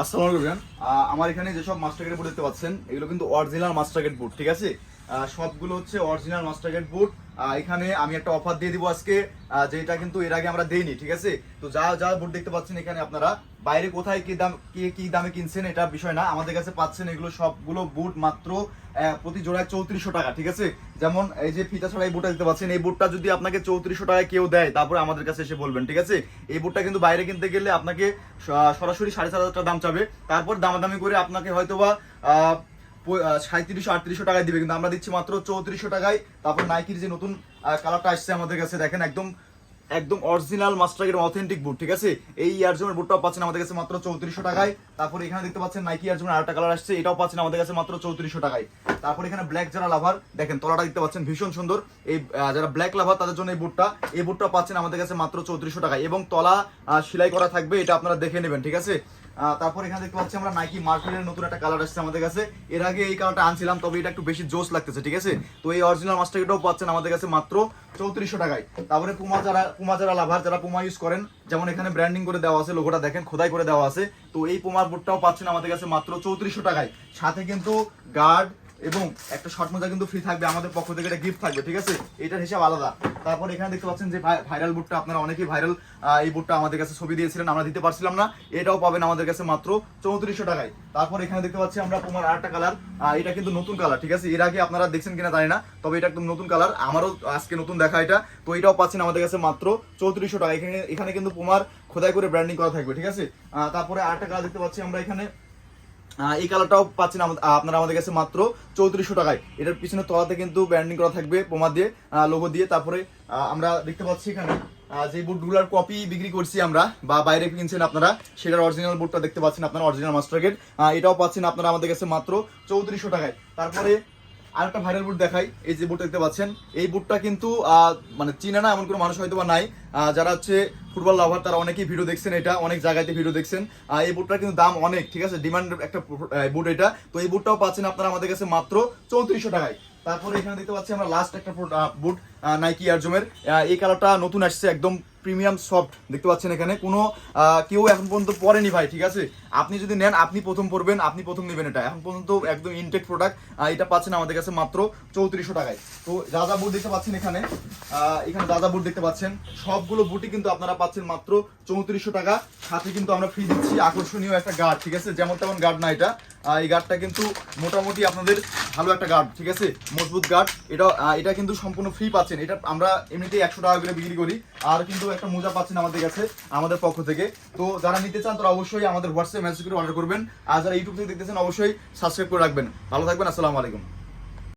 আসসালামু আলাইকুম রিয়ান। আহ, আমার এখানে যেসব মাস্টারগেট বুট দেখতে পাচ্ছেন এগুলো কিন্তু অরিজিনাল মাস্টারগেট বুট ঠিক আছে? সবগুলো হচ্ছে অরিজিনাল মাস্টারগেট বুট আহ, এখানে আমি একটা অফার দিয়ে দিব আজকে যেটা কিন্তু এর আগে আমরা দেইনি ঠিক আছে? তো যা যা বুট দেখতে পাচ্ছেন এখানে আপনারা বাইরে কোথায় কি দাম কি কি দামে কিনছেন এটা বিষয় না আমাদের কাছে পাচ্ছেন এগুলো সবগুলো বুট মাত্র প্রতি জোড়ায় চৌত্রিশশো টাকা ঠিক আছে? যেমন এই যে ফিতা ছাড়া এই বুটটা দেখতে পাচ্ছেন এই বুটটা যদি আপনাকে চৌত্রিশশো টাকায় কেউ দেয় তারপরে আমাদের কাছে এসে বলবেন ঠিক আছে? এই বুটটা কিন্তু বাইরে কিনতে গেলে আপনাকে সরাসরি সাড়ে সাত হাজার টাকা দাম চাবে তারপর দামাদামি করে আপনাকে প- আহ, সাঁত্রিশশো আটত্রিশশো টাকায় দিবে কিন্তু আমরা দিচ্ছি মাত্র চৌত্রিশশো টাকায়। তারপর নাইকির যে নতুন কালারটা আসছে আমাদের কাছে দেখেন একদম একদম অরিজিনাল মাস্টারগের অথেন্টিক বুট ঠিক আছে? এই ইয়ারজমের বুটটাও পাচ্ছেন আমাদের কাছে মাত্র চৌত্রিশশো টাকায়। তারপর এখানে দেখতে পাচ্ছেন নাইকি ইয়ারজমের আরেকটা কালার আসছে এটাও পাচ্ছেন আমাদের কাছে মাত্র চৌত্রিশশো টাকায়। তারপর এখানে ব্ল্যাক যারা লাভার দেখেন তলাটা দেখতে পাচ্ছেন ভীষণ সুন্দর। এই যারা ব্ল্যাক লাভার তাদের জন্য এই বুটটা এই বুটটা পাচ্ছেন আমাদের কাছে মাত্র চৌত্রিশশো টাকায়। এবং তলা সেলাই করা থাকবে এটা আপনারা দেখে নেবেন ঠিক আছে? তারপর এখানে দেখতে পাচ্ছি আমরা নাইকি মার্কেটের নতুন একটা কালার আসছে আমাদের কাছে। এর আগে এই কালারটা আনছিলাম, তবে এটা একটু বেশি জোস লাগতেছে, ঠিক আছে? তো এই অরিজিনাল মাস্টারটাও পাচ্ছেন আমাদের কাছে মাত্র চৌত্রিশশো টাকায়। তারপরে পুমা যারা পুমা যারা লাভার যারা পুমা ইউজ করেন, যেমন এখানে ব্র্যান্ডিং করে দেওয়া আছে লোগোটা দেখেন, খোদাই করে দেওয়া আছে। তো এই পুমার বোর্ডটাও পাচ্ছেন আমাদের কাছে মাত্র চৌত্রিশশো টাকায়। সাথে কিন্তু গার্ড এবং একটা শর্ট মোজা কিন্তু ফ্রি থাকবে, আমাদের পক্ষ থেকে একটা গিফট থাকবে, ঠিক আছে? এটার হিসাব আলাদা। তারপর এখানে দেখতে পাচ্ছেন যে ভাইরাল বুটটা আপনারা অনেকেই ভাইরাল এই বুটটা আমাদের কাছে ছবি দিয়েছিলেন, আমরা দিতে পারছিলাম না, এটাও পাবেন আমাদের কাছে মাত্র চৌত্রিশশো টাকায়। তারপর এখানে দেখতে পাচ্ছি আমরা তোমার আরেকটা কালার এটা কিন্তু নতুন কালার ঠিক আছে? এর আগে আপনারা দেখছেন কিনা জানি না, তবে এটা একদম নতুন কালার আমারও আজকে নতুন দেখা এটা, তো এটাও পাচ্ছেন আমাদের কাছে মাত্র চৌত্রিশশো টাকা। এখানে এখানে কিন্তু পুমার খোদাই করে ব্র্যান্ডিং করা থাকবে, ঠিক আছে? তারপরে আরেকটা কালার দেখতে পাচ্ছি আমরা এখানে এই কালারটাও পাচ্ছেন আপনারা আমাদের কাছে মাত্র চৌত্রিশশো টাকায়। এটার পিছনে তলাতে কিন্তু ব্র্যান্ডিং করা থাকবে পোমা দিয়ে লোগো দিয়ে। তারপরে আমরা দেখতে পাচ্ছি এখানে যে বুটগুলোর কপি বিক্রি করছি আমরা, বা বাইরে কিনছেন আপনারা, সেটার অরিজিনাল বুটটা দেখতে পাচ্ছেন আপনারা অরিজিনাল মাস্টার গেট এটাও পাচ্ছেন আপনারা আমাদের কাছে মাত্র চৌত্রিশশো টাকায়। তারপরে, আরেকটা ভাইরাল বুট দেখাই, এই যে বুট দেখতে পাচ্ছেন, এই বুটটা কিন্তু মানে চিনে না এমন কোনো মানুষ হয়তো বা নাই যারা হচ্ছে ফুটবল লাভার তারা অনেকেই ভিডিও দেখছেন এটা, অনেক জায়গাতে ভিডিও দেখছেন। এই বুটটার কিন্তু দাম অনেক, ঠিক আছে? ডিমান্ড একটা বুট এটা। তো এই বুটটাও পাচ্ছেন আপনারা আমাদের কাছে মাত্র চৌত্রিশশো টাকায়। তারপরে এখানে দেখতে পাচ্ছি আমরা লাস্ট একটা বুট নাইকি আর্জমের এই কালারটা নতুন আসছে, একদম প্রিমিয়াম সফট দেখতে পাচ্ছেন এখানে। কোনো কেউ এখন পর্যন্ত পরেনি ভাই, ঠিক আছে? আপনি যদি নেন, আপনি প্রথম পড়বেন, আপনি প্রথম নেবেন এটা। এখন পর্যন্ত একদম ইনটেক প্রোডাক্ট এটা পাচ্ছেন আমাদের কাছে মাত্র চৌত্রিশশো টাকায়। তো যা বুট দেখতে পাচ্ছেন এখানে। এখানে যা বুট দেখতে পাচ্ছেন। সবগুলো বুটই কিন্তু আপনারা পাচ্ছেন মাত্র চৌত্রিশশো টাকা। সাথে কিন্তু আমরা ফ্রি দিচ্ছি। আকর্ষণীয় একটা গার্ড ঠিক আছে? যেমন তেমন গার্ড না এটা। এই গার্ডটা কিন্তু মোটামুটি আপনাদের ভালো একটা গার্ড ঠিক আছে? মজবুত গার্ড এটা এটা কিন্তু সম্পূর্ণ ফ্রি পাচ্ছেন। এটা আমরা এমনিতেই একশো টাকা করে বিক্রি করি। আর কিন্তু একটা মোজা পাচ্ছেন আমাদের কাছে, আমাদের পক্ষ থেকে। তো যারা নিতে চান, তারা অবশ্যই আমাদের হোয়াটসঅ্যাপ মেসেজ করে অর্ডার করবেন। আর যারা ইউটিউব থেকে দেখতেছেন, অবশ্যই সাবস্ক্রাইব করে রাখবেন। ভালো থাকবেন, আসসালামু আলাইকুম।